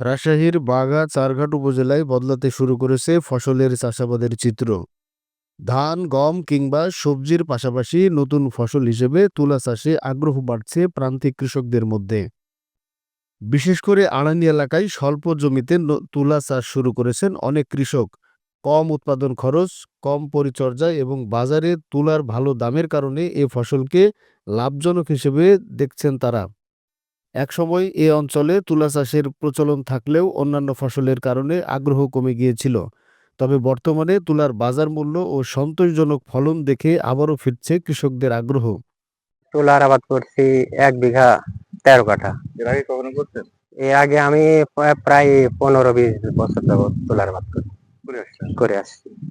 রাজশাহীর বাঘা চারঘাট উপজেলায় বদলাতে শুরু করেছে ফসলের চাষাবাদের চিত্র। ধান, গম কিংবা সবজির পাশাপাশি নতুন ফসল হিসেবে তুলা চাষে আগ্রহ বাড়ছে প্রান্তিক কৃষকদের মধ্যে। বিশেষ করে আড়ানি এলাকায় স্বল্প জমিতে তুলা চাষ শুরু করেছেন অনেক কৃষক। কম উৎপাদন খরচ, কম পরিচর্যা এবং বাজারে তুলার ভালো দামের কারণে এ ফসলকে লাভজনক হিসেবে দেখছেন তারা। একসময় এ অঞ্চলে তুলা চাষের প্রচলন থাকলেও অন্যান্য ফসলের কারণে আগ্রহ কমে গিয়েছিল। তবে বর্তমানে তুলার বাজার মূল্য ও সন্তোষজনক ফলন দেখে আবারও ফিরছে কৃষকদের আগ্রহ। তুলার আবাদ করছি এক বিঘা তেরো কাঠা। এর আগে কখনো করছেন? এর আগে আমি প্রায়- প্রায় পনেরো বিশ বছর যাবত তুলার আবাদ করি- করে আসছেন? করে আসছি।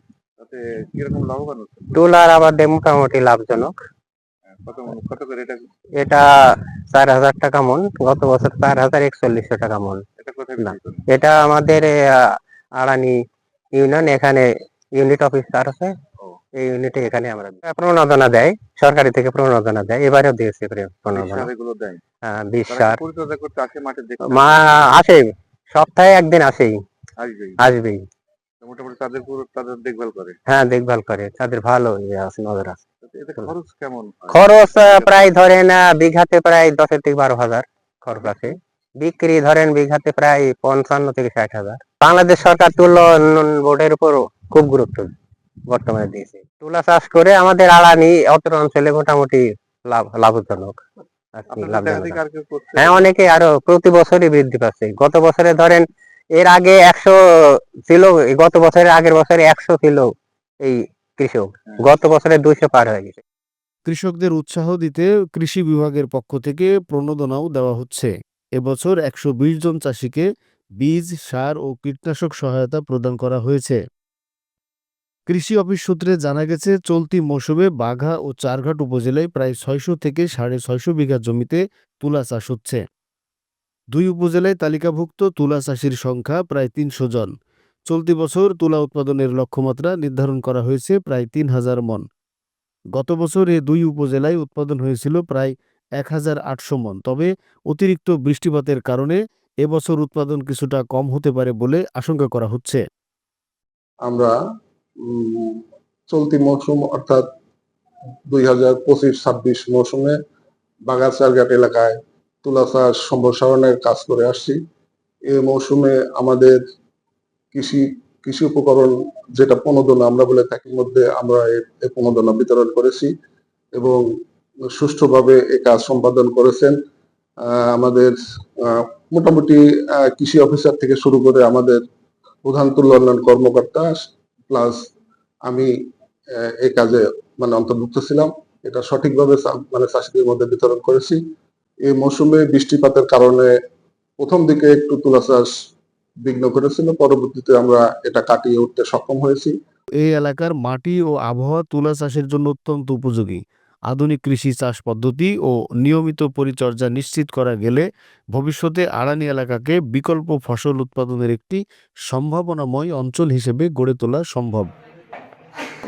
কীরকম লাভবান তুলার আবাদে মোটামুটি লাভজনক। কত কত করে এটা? এটা চার হাজার টাকা মন। গত বছর চার হাজার একচল্লিশশো টাকা মন। এটা না। এটা আমাদের আড়ানি ইউনিয়ন এখানে ইউনিট অফিস আর আছে। এই ইউনিটে এখানে আমরা প্রণোদনা দেয় সরকারি থেকে প্রণোদনা দেয়। এবারেও দিয়েছে প্রে- প্রণোদনা। বিশ সার দেখতে? মা আসে সপ্তাহে একদিন আসেই। আসবেই? মোটামুটি তাদের তাদের দেখভাল করে? হ্যাঁ দেখভাল করে। তাদের ভালো ইয়ে আছে নজর আছে। এতে খরচ কেমন খরচ প্রায় ধরেন বিঘাতে প্রায় দশের থেকে বারো হাজার খরচ আছে। বিক্রি ধরেন বিঘাতে প্রায় পঞ্চান্ন থেকে ষাট হাজার। বাংলাদেশ সরকার তুলো বোর্ডের উপর খুব গুরুত্ব বর্তমানে দিয়েছে। তুলা চাষ করে আমাদের আড়ানি অত্র অঞ্চলে মোটামুটি লাভ লাভজনক। হ্যাঁ অনেকে আরও প্রতি বছরই বৃদ্ধি পাচ্ছে। গত বছরে ধরেন এর আগে একশো ছিল গত বছরের আগের বছরে একশো ছিল এই কৃষক। হ্যাঁ। গত বছরে দুইশো পার হয়ে গেছে। কৃষকদের উৎসাহ দিতে কৃষি বিভাগের পক্ষ থেকে প্রণোদনাও দেওয়া হচ্ছে। এবছর একশো বিশ জন চাষিকে বীজ সার ও কীটনাশক সহায়তা প্রদান করা হয়েছে। কৃষি অফিস সূত্রে জানা গেছে চলতি মৌসুমে বাঘা ও চারঘাট উপজেলায় প্রায় ছয়শো থেকে সাড়ে ছয়শো বিঘা জমিতে তুলা চাষ হচ্ছে। দুই উপজেলায় তালিকাভুক্ত তুলা চাষির সংখ্যা প্রায় তিনশো জন। চলতি বছর তুলা উৎপাদনের লক্ষ্যমাত্রা নির্ধারণ করা হয়েছে প্রায় তিন হাজার মন। গত বছর এ দুই উপজেলায় উৎপাদন হয়েছিল প্রায় এক হাজার আটশো মন, তবে অতিরিক্ত বৃষ্টিপাতের কারণে এবছর উৎপাদন কিছুটা কম হতে পারে বলে আশঙ্কা করা হচ্ছে। আমরা চলতি মৌসুম অর্থাৎ দুই হাজার পঁচিশ ছাব্বিশ মৌসুমে বাগাচারঘাট এলাকায় তুলা চাষ সম্প্রসারণের কাজ করে আসছি। এই মৌসুমে আমাদের কৃষি কৃষি উপকরণ যেটা প্রণোদনা আমরা বলে থাকি মধ্যে আমরা এই- প্রণোদনা বিতরণ করেছি এবং সুষ্ঠুভাবে এই কাজ সম্পাদন করেছেন। আমাদের মোটামুটি কৃষি অফিসার থেকে শুরু করে আমাদের প্রধান তুল্য উন্নয়ন কর্মকর্তা প্লাস আমি এই কাজে মানে অন্তর্ভুক্ত ছিলাম। এটা সঠিকভাবে মানে চাষিদের মধ্যে বিতরণ করেছি। এই মৌসুমে বৃষ্টিপাতের কারণে প্রথম দিকে একটু তুলা চাষ বিঘ্ন ঘটেছিল পরবর্তীতে আমরা এটা কাটিয়ে উঠতে সক্ষম হয়েছি। এই এলাকার মাটি ও আবহাওয়া তুলা চাষের জন্য অত্যন্ত উপযোগী। আধুনিক কৃষি চাষ পদ্ধতি ও নিয়মিত পরিচর্যা নিশ্চিত করা গেলে ভবিষ্যতে আড়ানি এলাকাকে বিকল্প ফসল উৎপাদনের একটি সম্ভাবনাময় অঞ্চল হিসেবে গড়ে তোলা সম্ভব।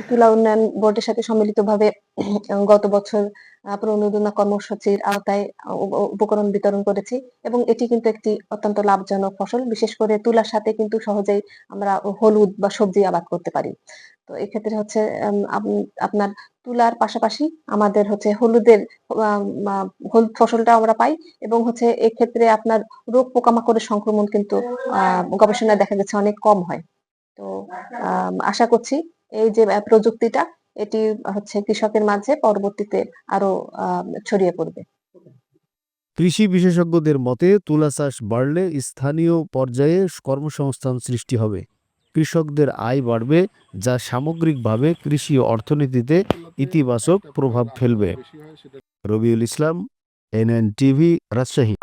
তুলা উন্নয়ন বোর্ডের সাথে সম্মিলিতভাবে গত বছর প্রণোদনা কর্মসূচির আওতায় উপকরণ বিতরণ করেছি এবং এটি কিন্তু একটি অত্যন্ত লাভজনক ফসল। বিশেষ করে তুলার সাথে কিন্তু সহজেই আমরা হলুদ বা সবজি আবাদ করতে পারি। তো এক্ষেত্রে হচ্ছে আপনার তুলার পাশাপাশি আমাদের হচ্ছে হলুদের হলুদ ফসলটা আমরা পাই এবং হচ্ছে এক্ষেত্রে আপনার রোগ পোকামাকড়ের সংক্রমণ কিন্তু গবেষণায় দেখা গেছে অনেক কম হয়। তো আশা করছি এই যে প্রযুক্তিটা, এটি হচ্ছে কৃষকের মাঝে পরবর্তীতে আরও ছড়িয়ে পড়বে। কৃষি বিশেষজ্ঞদের মতে, তুলা চাষ বাড়লে স্থানীয় পর্যায়ে কর্মসংস্থান সৃষ্টি হবে। কৃষকদের আয় বাড়বে, যা সামগ্রিকভাবে কৃষি অর্থনীতিতে ইতিবাচক প্রভাব ফেলবে। Rabiul Islam NN TV Rajshahi.